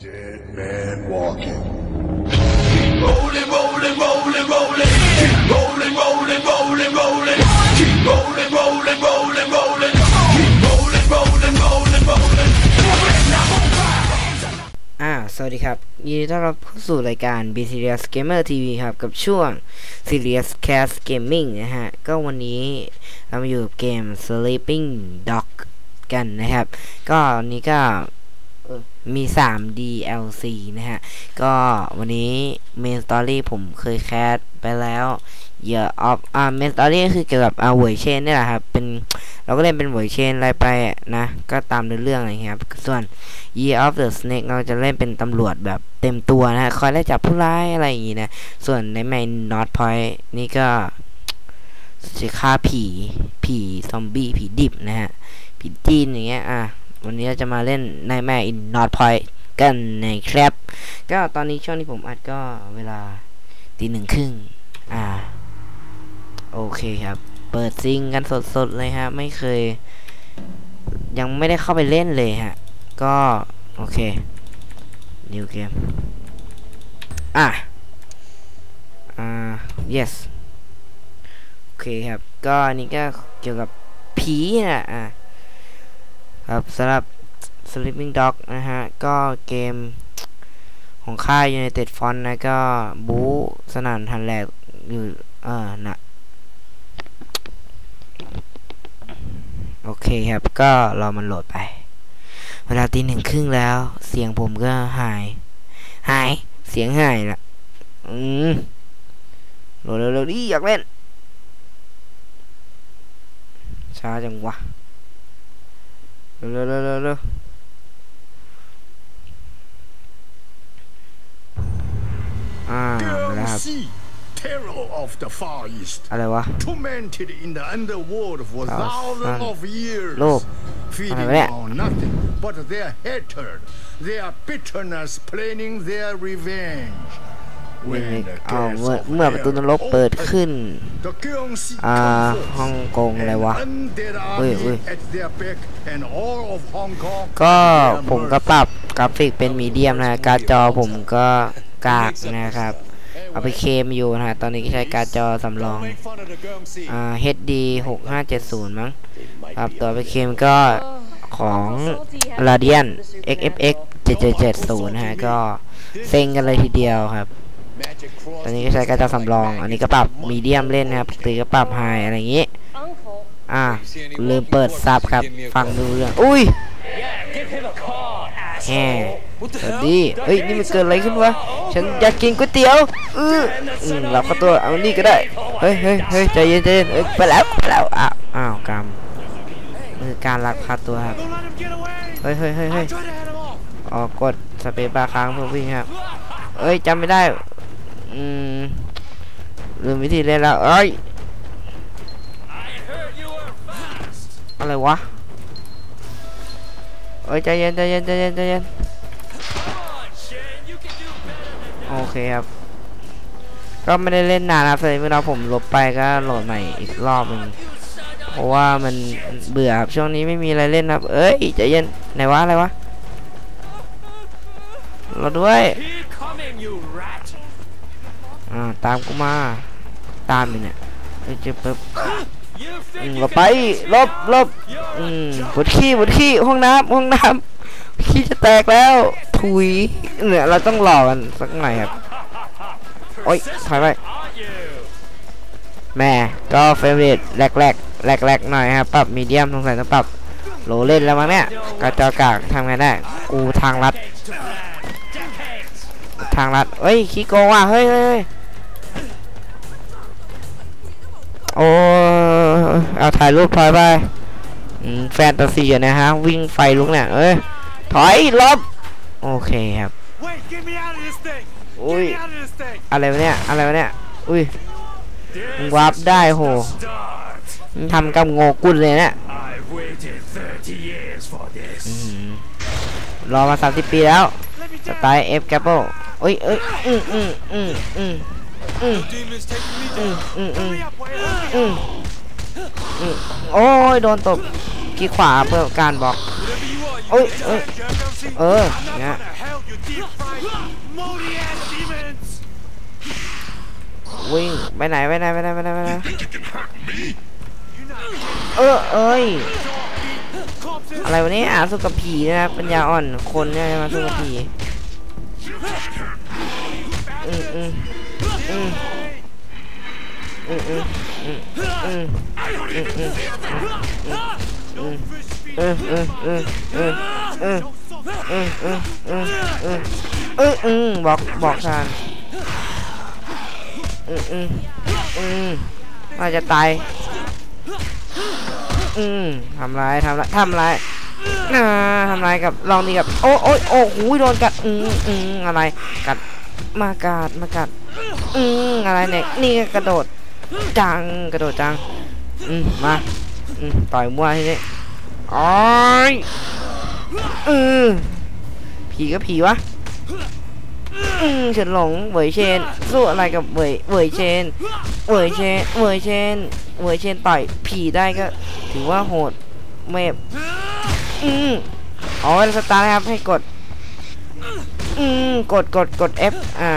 Dead man walking. rolling, rolling, rolling, rolling. Keep rolling, rolling, rolling, rolling. Keep rolling, rolling, rolling, rolling. Keep rolling, rolling, rolling, rolling. อ่า สวัสดีครับ ยินดีต้อนรับเข้าสู่รายการ b Serious Gamer TV ครับ กับช่วง Serious Cast Gaming นะฮะ ก็วันนี้เรามาอยู่กับเกม Sleeping Dog กันนะครับ ก็วันนี้ก็เอ่อ มี 3 DLC นะฮะ ก็วันนี้ Main Story ผมเคยแคสไปแล้ว Year of อ่า Main Story ก็คือเกี่ยวกับอาเวอร์เชนนี่แหละครับ เป็นเราก็เล่นเป็นเวอร์เชนอะไรไปนะ ก็ตามเนื้อเรื่องอะไรครับ ส่วน Year of the Snake เราจะเล่นเป็นตำรวจแบบเต็มตัวนะ คอยไล่จับผู้ร้ายอะไรอย่างงี้นะ ส่วนในแมน North Point นี่ก็จะฆ่าผี ผีซอมบี้ ผีดิบนะฮะ ผีจีนอย่างเงี้ย อะ วันนี้จะมาเล่นในแม่ in North Point กันนะครับ ก็ตอนนี้ช่วงที่ผมอัดก็เวลาตีหนึ่งครึ่งอ่า โอเคครับ เปิดซิงกันสดๆเลยฮะ ไม่เคย ยังไม่ได้เข้าไปเล่นเลยฮะ ก็ โอเค new game อะอ่า yes โอเคครับ ก็นนี้ก็เกี่ยวกับผีนะอะ ครับสำหรับ Sleeping Dog นะฮะ ก็เกมของค่าย United Front นะก็บู๊สนานทันแหลกอยู่เออนะโอเคครับ ก็รอมันโหลดไป เวลาตีหนึ่งครึ่งแล้ว เสียงผมก็หาย หาย เสียงหายละอืมโหลดเร็วๆดิอยากเล่นช้าจังวะ La la. Ah. Terror of the Far East, tormented in the underworld for thousands of years, feeding on nothing but their hatred, their bitterness, planning their revenge. นี่ When the เอา gates เมื่อ of เมื่อประตูนรก hell เปิด open, ขึ้น the Gyeongsi อ่า come ฮ่อง forth, กงอะไรวะ an undead เฮ้ย army เฮ้ย at their back, and all of Hong Kong ก็ at their ผมก็ mercy. ปรับกราฟิกเป็นมีเดียมนะการ์ดจอผมก็กากนะครับ เอาไปเคลมอยู่นะฮะตอนนี้ก็ใช้การ์ดจอสำรอง อ่า HD 6570 มั้งครับตัวไปเคลมก็ของ Radian XFX 7770 นะฮะ ก็เซ็งกันเลยทีเดียวครับต อนนี้ก็ใช้การ์ดจอสำรอง อันนี้ก็ปรับมีเดียมเล่นนะครับปกติก็ปรับไฮอะไรอย่างงี้ อ่าลืมเปิดซับครับ ฟังดูเรื่อง อุ้ยแฮ่สวัสดีเฮ้ย นี่มันเกิดอะไรขึ้นวะ ฉันอยากกินก๋วยเตี๋ยวเอออืมรับเข้าตัว เอานี่ก็ได้ เฮ้ยเฮ้ยเฮ้ยใจเย็นใจเย็นเอ้ยไปแล้วไปแล้ว อ้าว อ้าวกรรมคือการลักพาตัวครับ เฮ้ยเฮ้ยเฮ้ยเฮ้ยอ๋อกดสเปซบาร์ค้างเพื่อวิ่งครับเอ้ยจำไม่ได้ อืมลืมวิธีเล่นแล้วเอ้ยอะไรวะเอ้ยใจเย็นใจเย็นใจเย็นใจเย็นโอเคครับ ก็ไม่ได้เล่นนานครับเลยเมื่อเราผมลบไปก็โหลดใหม่อีกรอบหนึงเพราะว่ามันเบื่อครับช่วงนี้ไม่มีอะไรเล่นครับ เอ้ยใจเย็นไหนวะอะไรวะเราด้วย อ่าตามกูมาตามไปเนี่ยเอ้ยเจะปึ๊บ You อื think ม you เรา can ไป face ลบ me? ลบอืมปวดขี้ปวดขี้ห้องน้ำห้องน้ำขี้จะแตกแล้วถุยเนี่ยเราต้องหลอกกันสักหน่อยครับโอ๊ยถอยไป Are you? แม่ก็เฟรมเรทแรกแรกแรกแรกๆหน่อยครับปรับมีเดียมสงสัยต้องปรับโหลเล่นแล้วมั้งเนี่ยกระจอกากทำไงได้กูทางลัด Decades. ทางลัดเฮ้ยขี้โกงว่ะเฮ้ยเฮ้ย โอ้เอาถ่ายรูปถอยไปอืมแฟนตาซีอะนะฮะ วิ่งไฟลุกเนี่ยเอ้ย ถอยลบ โอเคครับ Wait, get me out of this thing. Ui. Get me out of this thing. อะไรวะเนี่ย อะไรวะเนี่ย อุ้ย This Wap is die just ho. the start. มึงทำกับโงกุลเลยเนี่ย I've waited 30 years for this. รอมาสามสิบปีแล้ว Let me ส down. ไตล์เอฟแกปเปิลเอ้ยเอ้ยอืมอืมอืมอืม อืมอืมอืมอืมอืมโอ้ยโดนตบขี้ขวาเพื่อการบอกโอ้ยเออเนี่ยวิ่งไปไหนไปไหนไปไหนไปไหนไปไหนเออเอ้ยอะไรวะเนี่ยอะสู้กับผีนะครับปัญญาอ่อนคนเนี่ยมาสู้กับผีอืมอืม บอกบอกทานอืมอืมอืมน่าจะตายอืมทำร้ายทำร้ายทำร้ายอ่าทำร้ายกับลองนี่กับ โอ้โอ้ยโอ้โหโดนกัดอืมอืมอะไร กัดมากัดมากัด อืมอะไรเนี่ยนี่กระโดดจังกระโดดจังอืมมาอืมต่อยมั่วทีนี้โอ้ยอือผีก็ผีวะอืมเฉินหลงเวยเชนสู้อะไรกับเวยเวยเชนเวยเชนเวยเชนเวยเชนต่อยผีได้ก็ ถือว่าโหดไม่อืมอ๋อเวลาสตาร์ทนะครับให้กด อืมกดกดกด F อ่า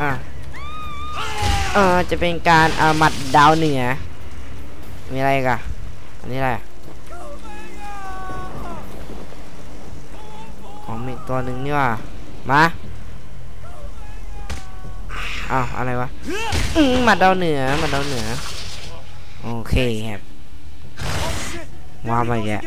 อ่า เออจะเป็นการอาหมัดดาวเหนือ มีอะไรกันอันนี้อะไรของมีอีกตัวหนึ่งนี่ว่ามาอ้าวอะไรวะหมัดดาวเหนือหมัดดาวเหนือ โอเคครับว้ามาอีก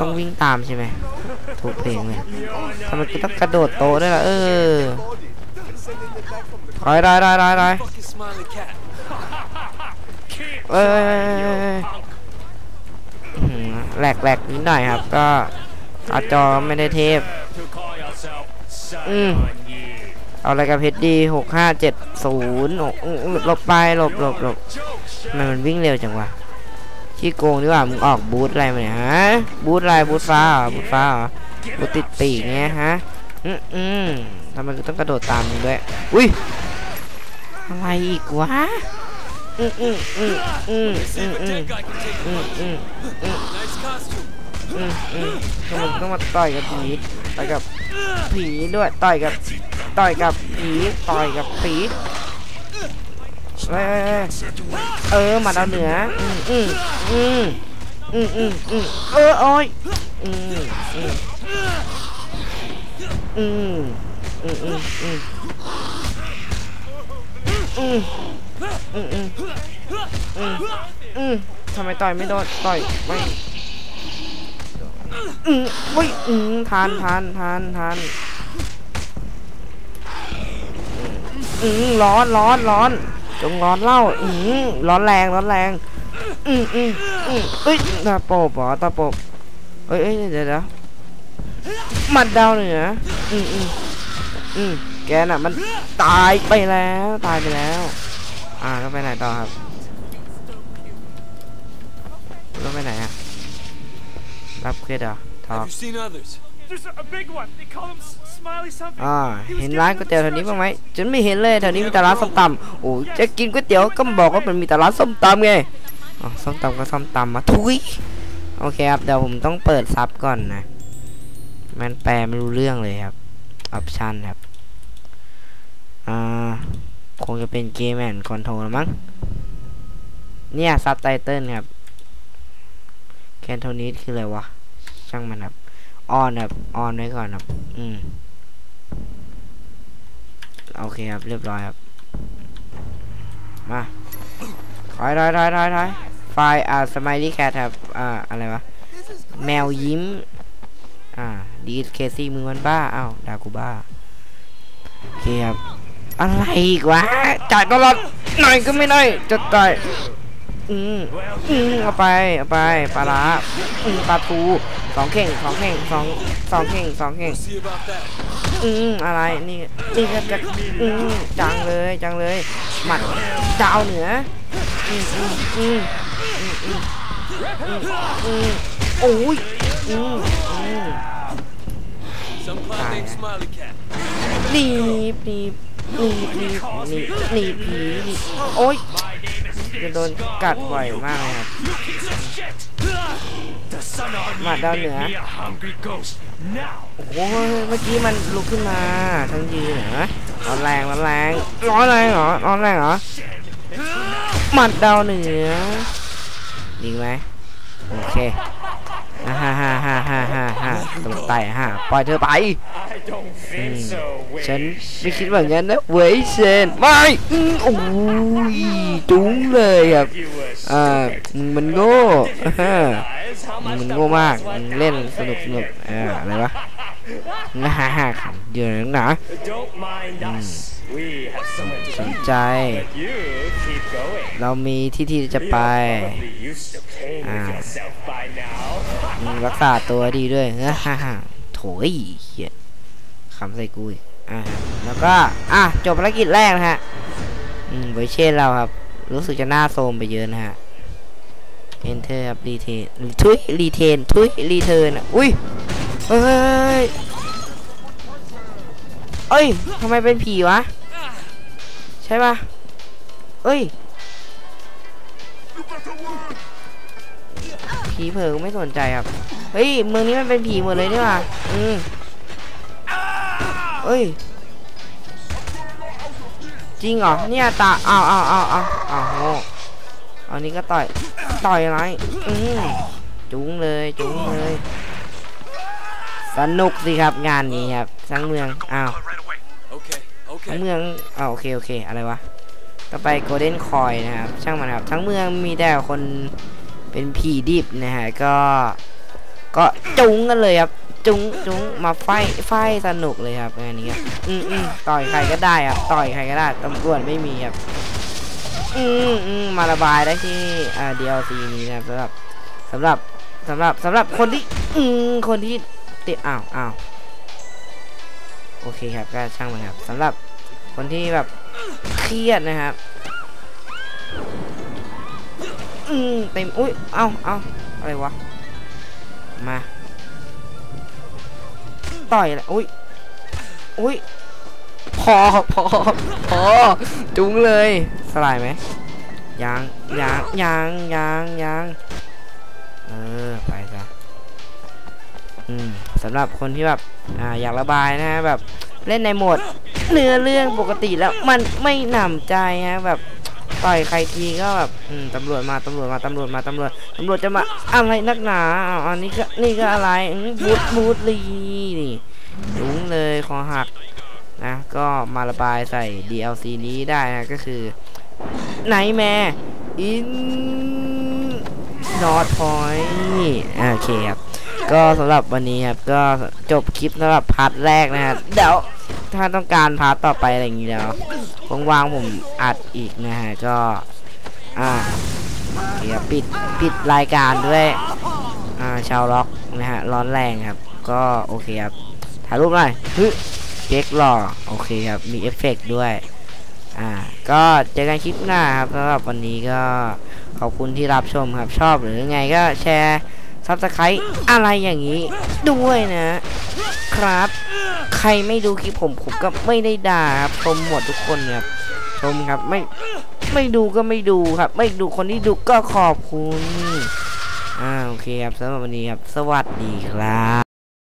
ต้องวิ่งตามใช่ไหมถูกเพลงเลยทำไมกูต้องกระโดดโตด้วยล่ะเออ ร้อยร้อยร้อยร้อยร้อย Fucking smiley cat. เอ้ยอื้อหือแหลกแหลกนิดหน่อยครับ ก็การ์ดจอไม่ได้เทพ To call yourself Mm. Simon Yi. เอาอะไรกับเพชรดีหกห้าเจ็ดศูนย์หลบไปหลบหลบหลบ Joke ทำไมมันวิ่งเร็วจังวะขี้โกงดีกว่ามึงออกบูทอะไรมาเนี่ยฮะบูทอะไรบูทฟ้าเหรอบูทฟ้าเหรอบูทติดปีกเงี้ยฮะ อืมอืมทำไมกูต้องกระโดดตามมึงด้วย อุ้ย อะไรอีกวะ อืมอืมอืมอืม See อืม if a อืม dead guy can take อื a ม punch. อืม Nice costume. อืมอืมก็มันต้องมาต่อยกับผีต่อยกับผีด้วย ต่อยกับ ต่อยกับผี ต่อยกับผีเฮ้ยเฮ้ยเฮ้ยเออหมาดาวเหนืออืมอืมอืมอืมอืมอืมเออโอ้ยอืมอืม อืมอืมอืมอืมอืมอืมอืมอืมอืมทำไมต่อยไม่โดนต่อยไม่อืมอุ้ยอืมทานทานทานทานอืมร้อนร้อนร้อนจงร้อนเล่าอืมร้อนแรงร้อนแรงอืมอืมอืมเอ้ยตาโปบเหรอตาโปบเอ้ยเอ้ยเดี๋ยวเดี๋ยว หมัดดาวเหนือ อืมอืมอืมแกน่ะ มันตายไปแล้ว ตายไปแล้ว อ่าก็ไปไหนต่อครับก็ไปไหนอะรับเครียดเหรอทอ Have you seen others? There's a, a big one. They call him S- Smiley something. อ่า เห็นร้านก๋วยเตี๋ยวแถวนี้บ้างไหมฉันไม่เห็นเลยแถวนี้มีแต่ร้านส้มตำโอ้ยจะกินก๋วยเตี๋ยวก็บอกว่ามันมีแต่ร้านส้มตำไงอ๋อส้มตำก็ส้มตำมาทุยโอเคครับ เดี๋ยวผมต้องเปิดซับก่อนนะ มันแปลไม่รู้เรื่องเลยครับออปชันครับอ่าคงจะเป็นเกมแอนคอนโทรลมั้งเนี่ยซับไตเติลครับแคนโทนิสคืออะไรวะ ช่างมันครับออนครับออนไว้ก่อนครับ อืมโอเคครับ เรียบร้อยครับ มาถอยถอยถอยถอยถอยไฟล์อ่าสม i ลี่แคทครับ อ่า อะไรวะ แมวยิ้ม อ่า ดีเคซี่มือมันบ้าอ้าวดากูบ้าโอเคครับอะไรอีกวะจ่ายตลอดหน่อยก็ไม่ได้จะจ่ายอืมอืมเอาไปเอาไปปลาร้าอืมปลาทูสองเข่งสองเข่งสองสองเข่งสองเข่งอืมอะไรนี่นี่ก็จะอืมจังเลยจังเลยหมัดดาวเหนืออืมอืมอืมอืมอืมอืมอืมโอ้ยอืมอืม หนีหนีหนีหนีหนีหนีบผีหนีโอ้ยจะโดนกัดบ่อยมากเลยครับ son on me, Mà đau make nữa. me a hungry ghost. Now, โอ้โหเมื่อกี้มันลุกขึ้นมาทั้งยืนเหรอร้อนแรงร้อนแรงร้อนแรงเหรอร้อนแรงเหรอหมัดดาวเหนือยิงไหมโอเค อ่าฮ่าฮ่าฮ่าฮ่าฮ่าฮ่าตรงไต่ฮ่าปล่อยเธอไปฉันไม่คิดว่างั้นนะเว้ยเซนไม่โอ้ยจุ้งเลยครับอ่ามันโง่อ่ามันโง่มากเล่นสนุกสนุกอ่าอะไรวะน่าฮ่าฮ่าขำเยอะนักหนาสนใจ เรามีที่ที่จะไป You're probably รักษาตัวดีด้วยเฮ้ยฮ่าฮ่าโถยเหี้ยคำใส่กูอ่าแล้วก็ อะ จบภารกิจแรกนะฮะ อืมไวเช่นเราครับ รู้สึกจะหน้าโซมไปเยอะนะฮะ enter ครับ retain ทุย retain ทุย return อะอุ้ย เฮ้ย เอ้ยทำไมเป็นผีวะ ใช่ปะเอ้ย ผีเผลอไม่สนใจครับ เฮ้ยเมืองนี้มันเป็นผีหมดเลยนี่หว่าอืมเอ้ย จริงเหรอ เนี่ยตาเอาเอาเอาเอาเอาโหอันนี้ก็ต่อย ต่อยอะไรอืมจุ้งเลยจุ้งเลย สนุกสิครับงานนี้ครับ ทั้งเมือง อ้าวทั้งเมืองอ่าโอเคโอเค อะไรวะ ต่อไปโกลเด้นคอยนะครับ ช่างมันครับ ทั้งเมืองมีแต่คน เป็นผีดิบนะฮะก็ ก็จุ้งกันเลยครับ จุ้งจุ้งมาไฟไฟสนุกเลยครับงานนี้ครับอืมอืมต่อยใครก็ได้ครับต่อยใครก็ได้ตำรวจไม่มีครับอืมอืมมาระบายได้ที่อ่า DLC นี้นะครับสำหรับสำหรับสำหรับสำหรับคนที่อืมคนที่ติดอ้าวอ้าวโอเคครับก็ช่างมันครับสำหรับคนที่แบบเครียดนะครับ อืมเต็มอุ้ยเอาเอาอะไรวะมาต่อยละอุ้ยอุ้ยพอพอพอจุ้งเลยสลายไหมยังยังยังยังยังเออไปซะอืมสำหรับคนที่แบบอ่าอยากระบายนะฮะแบบเล่นในโหมดเนื้อเรื่องปกติแล้วมันไม่หนำใจฮะแบบ ต่อยใครทีก็แบบตำรวจมาตำรวจมาตำรวจมาตำรวจตำรวจจะมาอะไรนักหนาอันนี้ก็นี่ก็อะไรบูดบูดลีนี่ยุ้งเลยคอหักนะก็มาระบายใส่ DLC นี้ได้นะก็คือไนแมร์อินนอตพอยโอเคครับก็สำหรับวันนี้ครับก็จบคลิปสำหรับพาร์ทแรกนะครับเดี๋ยว ถ้าต้องการพาร์ทต่อไปอะไรอย่างนี้แล้วว่างๆผมอัดอีกนะฮะก็อ่าเดี๋ยวปิดปิดรายการด้วยอ่าชาวล็อกนะฮะร้อนแรงครับ ก็โอเคครับถ่ายรูปหน่อยฮึเก๊กหล่อโอเคครับมีเอฟเฟกด้วยอ่าก็เจอกันคลิปหน้าครับสำหรับวันนี้ก็ขอบคุณที่รับชมครับชอบหรือไงก็แชร์ซับสไครต์อะไรอย่างนี้ด้วยนะครับ ใครไม่ดูคลิปผมผมก็ไม่ได้ด่าครับชมหมดทุกคนครับชมครับไม่ไม่ดูก็ไม่ดูครับ ไม่ดูคนที่ดูก็ขอบคุณอ่าโอเคครับสำหรับวันนี้ครับ สวัสดีครับ